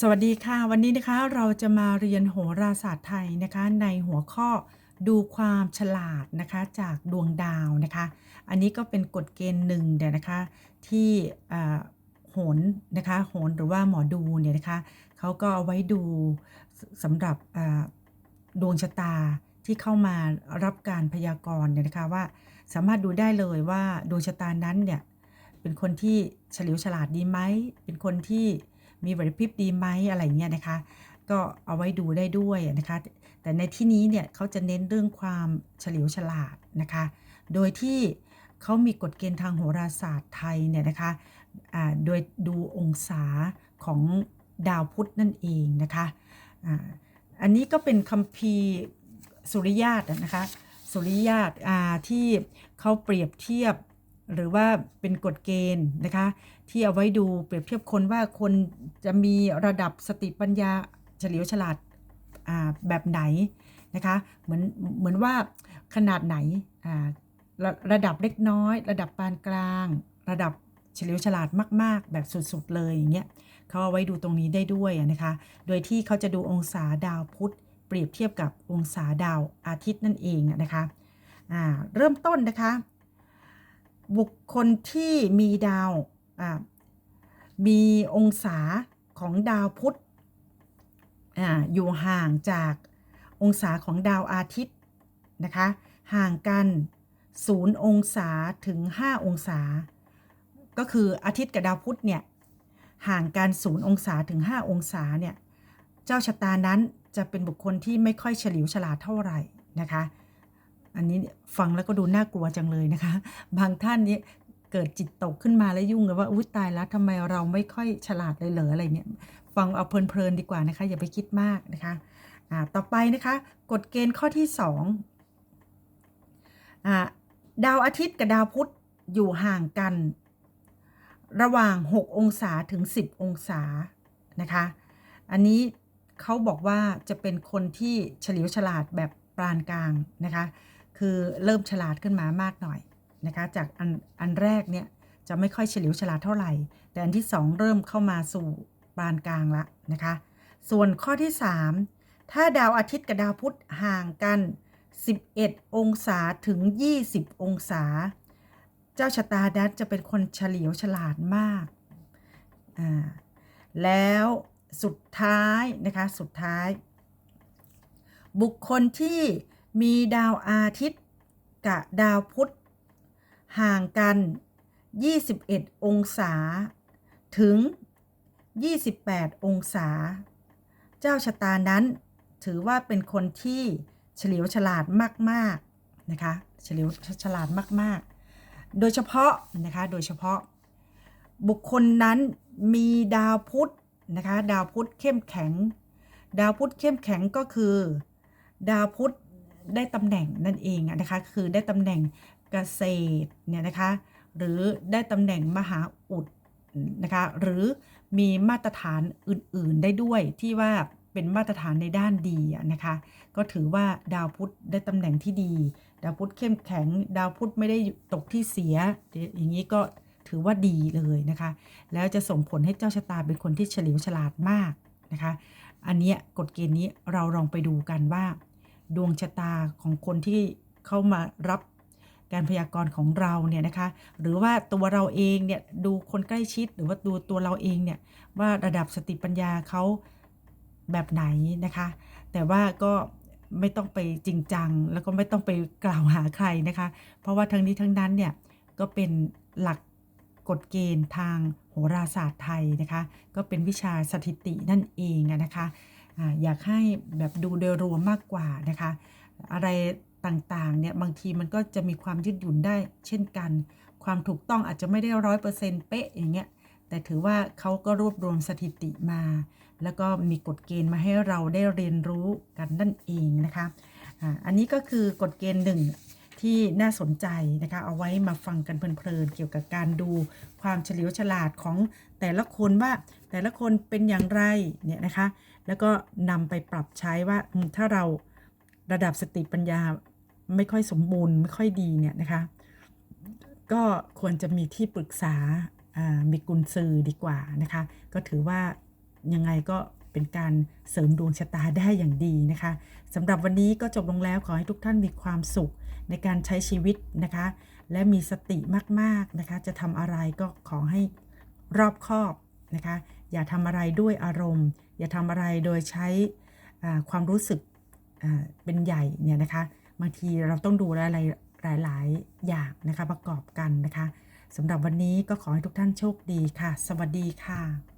สวัสดีค่ะ วันนี้นะคะเราจะมาเรียนโหราศาสตร์ไทยนะคะ ในหัวข้อดูความฉลาดนะคะจากดวงดาวนะคะ อันนี้ก็เป็นกฎเกณฑ์หนึ่งเดี๋ยนะคะที่โหนนะคะโหนหรือว่าหมอดูเนี่ยนะคะเขาก็เอาไว้ดูสำหรับดวงชะตาที่เข้ามารับการพยากรณ์เนี่ยนะคะว่าสามารถดูได้เลยว่าดวงชะตานั้นเนี่ยเป็นคนที่เฉลียวฉลาดดีไหมเป็นคนที่ มีไหวพริบดีไหมอะไรเงี้ยนะคะ ก็เอาไว้ดูได้ด้วยนะคะ แต่ในที่นี้เนี่ยเขาจะเน้นเรื่องความเฉลียวฉลาดนะคะ โดยที่เขามีกฎเกณฑ์ทางโหราศาสตร์ไทยเนี่ยนะคะอ่าโดยดูองศาของดาวพุธนั่นเองนะคะอ่าอันนี้ก็เป็นคัมภีร์สุริยาตนะคะ สุริยาตอ่าที่เขาเปรียบเทียบ หรือว่าเป็นกฎเกณฑ์นะคะ ที่เอาไว้ดูเปรียบเทียบคนว่าคนจะมีระดับสติปัญญาเฉลียวฉลาดาแบบไหนนะคะ เหมือนเหมือนว่าขนาดไหนระระดับเล็กน้อย ระดับปานกลาง ระดับเฉลียวฉลาดมาก ๆ แบบสุด ๆ เลยอย่างเงี้ยเขาเอาไว้ดูตรงนี้ได้ด้วยนะคะ โดยที่เขาจะดูองศาดาวพุธเปรียบเทียบกับองศาดาวอาทิตย์นั่นเองนะคะเริ่มต้นนะคะ บุคคลที่มีดาวมีองศาของดาวพุธออยู่ห่างจากองศาของดาวอาทิตย์นะคะห่างกัน0องศาถึง 5 องศา ก็คืออาทิตย์กับดาวพุธเนี่ยห่างกัน0องศาถึง 5 องศาเนี่ยเจ้าชะตานั้นจะเป็นบุคคลที่ไม่ค่อยเฉลียวฉลาดเท่าไหร่นะคะ อันนี้ฟังแล้วก็ดูน่ากลัวจังเลยนะคะ บางท่านนี้เกิดจิตตกขึ้นมาแล้วยุ่งเลยว่าอุ้ยตายแล้วทำไมเราไม่ค่อยฉลาดเลยเหรออะไรเนี่ยฟังเอาเพลินๆดีกว่านะคะ อย่าไปคิดมากนะคะอ่าต่อไปนะคะกฎเกณฑ์ข้อที่2อ่าดาวอาทิตย์กับดาวพุธอยู่ห่างกัน ระหว่าง 6 องศาถึง 10 องศานะคะ อันนี้เขาบอกว่าจะเป็นคนที่เฉลียวฉลาดแบบปานกลางนะคะ คือเริ่มฉลาดขึ้นมามากหน่อยนะคะ จากอันอันแรกเนี่ยจะไม่ค่อยเฉลียวฉลาดเท่าไหร่ แต่อันที่สองเริ่มเข้ามาสู่ปานกลางละนะคะ ส่วนข้อที่ 3 ถ้าดาวอาทิตย์กับดาวพุธห่างกัน 11 องศาถึง 20 องศา เจ้าชะตาดันจะเป็นคนเฉลียวฉลาดมากอ่าแล้วสุดท้ายนะคะ สุดท้าย บุคคลที่ มีดาวอาทิตย์กับดาวพุธ ห่างกัน 21 องศา ถึง 28 องศา เจ้าชะตานั้นถือว่าเป็นคนที่เฉลียวฉลาดมากๆนะคะ เฉลียวฉลาดมากๆ โดยเฉพาะนะคะ โดยเฉพาะบุคคลนั้นมีดาวพุธนะคะ ดาวพุธเข้มแข็ง ดาวพุธเข้มแข็งก็คือ ดาวพุธ ได้ตำแหน่งนั่นเองนะคะคือได้ตำแหน่งเกษตรเนี่ยนะคะหรือได้ตำแหน่งมหาอุดนะคะหรือมีมาตรฐานอื่นๆได้ด้วยที่ว่าเป็นมาตรฐานในด้านดีนะคะก็ถือว่าดาวพุธได้ตำแหน่งที่ดี ดาวพุธเข้มแข็ง ดาวพุธไม่ได้ตกที่เสีย อย่างนี้ก็ถือว่าดีเลยนะคะ แล้วจะส่งผลให้เจ้าชะตาเป็นคนที่เฉลียวฉลาดมากนะคะ อันนี้กฎเกณฑ์นี้เราลองไปดูกันว่า ดวงชะตาของคนที่เข้ามารับการพยากรณ์ของเราเนี่ยนะคะ หรือว่าตัวเราเองเนี่ยดูคนใกล้ชิดหรือว่าดูตัวเราเองเนี่ยว่าระดับสติปัญญาเขาแบบไหนนะคะ แต่ว่าก็ไม่ต้องไปจริงจัง แล้วก็ไม่ต้องไปกล่าวหาใครนะคะ เพราะว่าทั้งนี้ทั้งนั้นเนี่ยก็เป็นหลักกฎเกณฑ์ทางโหราศาสตร์ไทยนะคะ ก็เป็นวิชาสถิตินั่นเองนะคะ อยากให้แบบดูโดยรวมมากกว่านะคะ อะไรต่างๆเนี่ยบางทีมันก็จะมีความยืดหยุ่นได้เช่นกัน ความถูกต้องอาจจะไม่ได้ร้อยเปอร์เซ็นต์เป๊ะอย่างเงี้ยแต่ถือว่าเขาก็รวบรวมสถิติมา แล้วก็มีกฎเกณฑ์มาให้เราได้เรียนรู้กันนั่นเองนะคะอันนี้ก็คือกฎเกณฑ์หนึ่ง ที่น่าสนใจนะคะ เอาไว้มาฟังกันเพลินๆเกี่ยวกับการดูความเฉลียวฉลาดของแต่ละคนว่าแต่ละคนเป็นอย่างไรเนี่ยนะคะ แล้วก็นำไปปรับใช้ว่าถ้าเราระดับสติปัญญาไม่ค่อยสมบูรณ์ไม่ค่อยดีเนี่ยนะคะ ก็ควรจะมีที่ปรึกษาอ่ามีกุญซือดีกว่านะคะ ก็ถือว่ายังไงก็ เป็นการเสริมดวงชะตาได้อย่างดีนะคะสำหรับวันนี้ก็จบลงแล้วขอให้ทุกท่านมีความสุขในการใช้ชีวิตนะคะ และมีสติมากๆนะคะ จะทำอะไรก็ขอให้รอบคอบนะคะ อย่าทำอะไรด้วยอารมณ์ อย่าทำอะไรโดยใช้ความรู้สึกเป็นใหญ่เนี่ยนะคะบางทีเราต้องดูอะไรหลาย ๆ อย่างนะคะประกอบกันนะคะสำหรับวันนี้ก็ขอให้ทุกท่านโชคดีค่ะ สวัสดีค่ะ